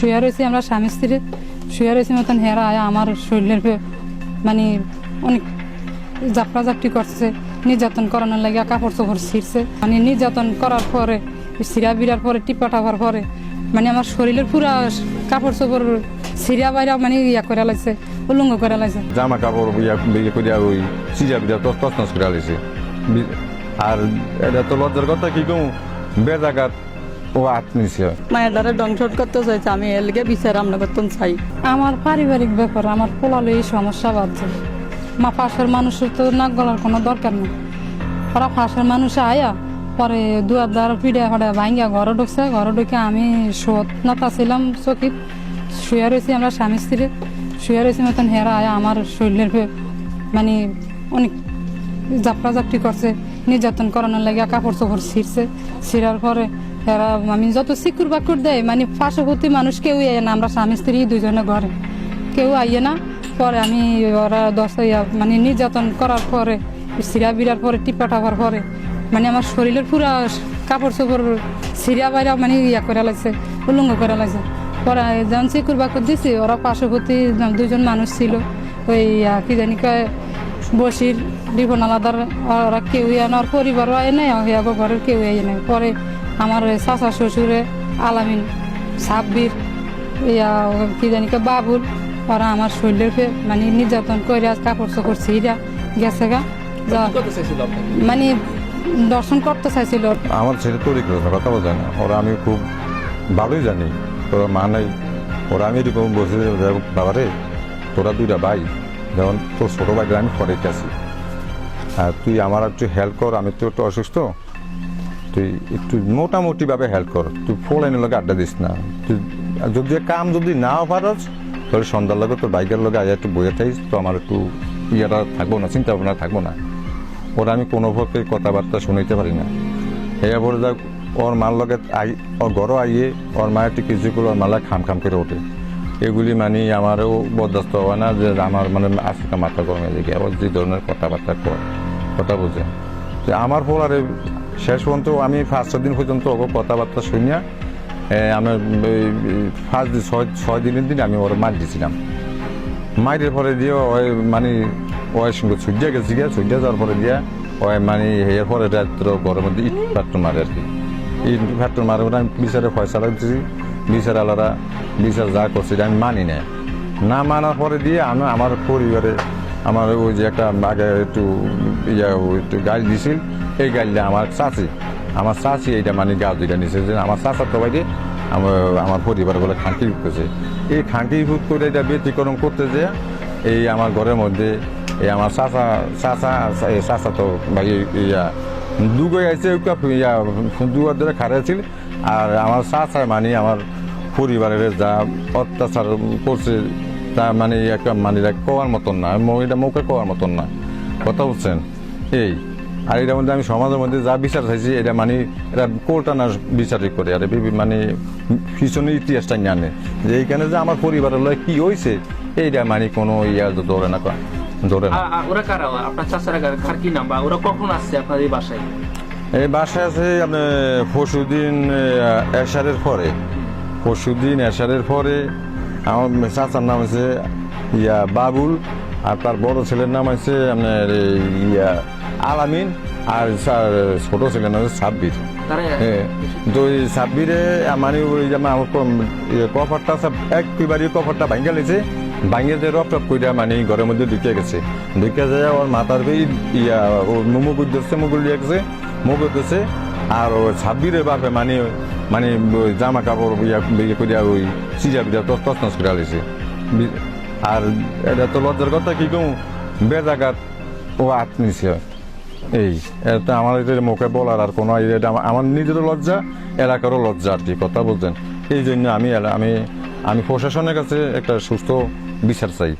শুয়ে রয়েছি আমরা স্বামী স্ত্রী। শুয়ে রয়েছি মতন হেরা আয়া আমার শরীরের মানে অনেক জাপড়া জাপটি করছে। নির্যাতন করানোর লাগে কাপড় চোপড় ছিঁড়ছে। মানে নির্যাতন করার পরে, সিরা বিরার পরে, টিপা টাপার পরে মানে আমার শরীরের পুরা কাপড় চোপড় সিরিয়া বাইরা মানে ইয়া করে লাগছে উলঙ্গ করে লাগছে জামা কাপড় ইয়া ইয়ে করিয়া ওই তস নস করে বি- আর এটা তো লজ্জার কথা কি কম? বেজাগাত ও আত্মনিছে মায়ের দ্বারা ডংশট করতে চাইছে আমি এর লিগে বিচার আমরা করতে চাই। আমার পারিবারিক ব্যাপার আমার পোলালে এই সমস্যা বাড়ছে মা পাশের মানুষের তো নাক গলার কোনো দরকার নেই। ওরা পাশের মানুষ আয়া পরে দুয়ার দ্বার পিড়ে হড়ে ভাঙ্গা ঘরে ঢুকছে। ঘরে ঢুকে আমি শোধ নাতা ছিলাম চকিত শুয়ে রয়েছি আমরা স্বামী স্ত্রী। শুয়ে রয়েছি মতন হেরা আয়া আমার শরীরের মানে অনেক জাপড়া জাপটি করছে। নির্যাতন করানোর লাগে কাপড় চোপড় ছিঁড়ছে। ছিঁড়ার পরে এরা আমি যত সিকুর বাকুর দেয় মানে পার্শ্ববর্তী মানুষ কেউ আইয়ে না, আমরা স্বামী, স্ত্রী দুজনে ঘরে। কেউ আইয়ে না, পরে আমি ওরা দশ মানে নির্যাতন করার পরে, সিরা বিরার পরে, টিপা টাপার পরে মানে আমার শরীরের পুরা কাপড় চোপড় সিরিয়া বাইরা মানে ইয়া করে লাগছে উলঙ্গ করে লাগছে পরে যখন সিকুর বাকুর দিছি, ওরা পার্শ্ববর্তী দুজন মানুষ ছিল, ওই কি জানি কয়, বসির, রিপন আলাদার, ওরা কেউ আনার পরিবারও আয় নাই ঘরের কেউ আয় নাই। পরে আমার ওই চাচা শ্বশুরে আলামিন সাব্বির ইয়া কি জানি বাবুল ওরা আমার শরীরের মানে নির্যাতন করে আজ কাপড় চোপড় ছিঁড়া গেছে গা। মানে দর্শন করতে চাইছিল। আমার ছেলে তৈরি করেছে কথা বলছে না। ওরা আমি খুব ভালোই জানি। তোরা মা নাই। ওরা আমি এরকম বলছি যে, বাবারে তোরা দুইটা ভাই যেমন তোর ছোটো ভাইটা আমি পরে আছি আর তুই আমার একটু হেল্প কর আমি তো একটু অসুস্থ। তুই একটু মোটামুটিভাবে হেল্প কর। তুই এনে লগে আড্ডা দিস না। তুই যদি কাম যদি নাও পারস, তাহলে সন্ধ্যার লগে তোর বাইকের লগে আজ একটু বইয়ে থাইস তো আমার একটু ইয়েটা থাকব না, চিন্তা ভাবনা থাকব না। ওরা আমি কোনো পক্ষে কথাবার্তা শুনাইতে পারি না। এয়া বলে যাক ওর মার লগে আই, ওর ঘরও আইয়ে, ওর মায়ের কিছু করে ওর মালা খাম খাম করে ওঠে। এগুলি মানে আমারও বরদাস্ত হয় না যে আমার মানে আজকে মাথা গরমে দিকে আবার যে ধরনের কথাবার্তা কথা বোঝে। যে আমার আর শেষ পর্যন্ত আমি ছয় দিন পর্যন্ত ওকে কথাবার্তা শুনিয়া আমি ফার্স্ট ছয় ছয় দিনের দিন আমি ওর মার দিয়েছিলাম মাইরের পরে দিয়ে ওই মানে ওই সঙ্গে ছুটিয়া গেছি গিয়া, ছুটিয়া যাওয়ার পরে দিয়া ওই মানে এর পরে রাত্র ঘরের মধ্যে ইট ফাট্টর মারে আর কি। ইট ফাট্টর মারে আমি বিচারে ফয়সালা দিচ্ছি বিচার আলারা বিচার যা করছি আমি মানি না না মানার পরে দিয়ে আমি আমার পরিবারে, আমার ওই যে একটা আগে একটু ইয়া, একটু গাড়ি দিছিল এই গাড়িটা আমার চাচি। আমার চাচি এইটা মানে গাছ দুইটা নিছে যে আমার চাচার তো বাইরে আমার আমার পরিবার বলে খাঁকি করছে। এই খাঁকি করে এটা ব্যতিক্রম করতে যে এই আমার ঘরের মধ্যে এই আমার চাচা চাচা, এই চাচা তো ভাই ইয়া, দুগই আছে ইয়া দুয়ার ধরে খারাইছিল আর আমার চাচা মানে আমার পরিবারের যা অত্যাচার করছে, তা মানে একটা মানে কোয়ার মতন না, এটা মুখে কোয়ার মতন না। কথা বলছেন? এই আর এটার মধ্যে আমি সমাজের মধ্যে যা বিচার চাইছি এটা মানে এটা কোর্টানা বিচারই করে আর মানে পিছনে ইতিহাসটা জানে। যে এইখানে যে আমার পরিবারের লয় কি হয়েছে এইটা মানে কোনো ইয়া ধরে না ধরে না। ওরা কারা? আপনার চাচারা কার কি নাম বা ওরা কখন আসছে আপনার এই বাসায়? এই বাসায় আছে আপনার পরশুদিন এশারের পরে। পরশুদিন এশারের পরে। আমার চাচার নাম আছে ইয়া বাবুল। আর তার বড় ছেলের নাম আছে আপনার এই ইয়া আলামিন আর স্যার ছোট ছেলের নাম আছে সাব্বির। হ্যাঁ তো এই সাব্বিরে মানে ওই যে আমার কম- ইয়ে সব একবারে কভারটা ভাঙ্গা লেছে ভাঙ্গে যে রপ রপ কইরা মানে ঘরের মধ্যে ঢুকে গেছে। ঢুকে যায় ওর মাথার ভেই ইয়া ওর মুগুল দিচ্ছে মুগুল দিয়ে গেছে মুগুল দিচ্ছে আর ও ছাব্বিরের বাপে মানে মানে জামা কাপড় ইয়া ইয়ে করিয়া ওই সিজা বিজা তস তস করে আলিছে আর এটা তো লজ্জার কথা কি কম? বেজাগাত ও আত্মনিছে এই, এটা আমার এটা মুখে বলার আর কোনো এটা আমার- নিজেরও লজ্জা, এলাকারও লজ্জা আর কি, কথা বলছেন। এই জন্য আমি আমি আমি প্রশাসনের কাছে একটা সুস্থ বিচার চাই।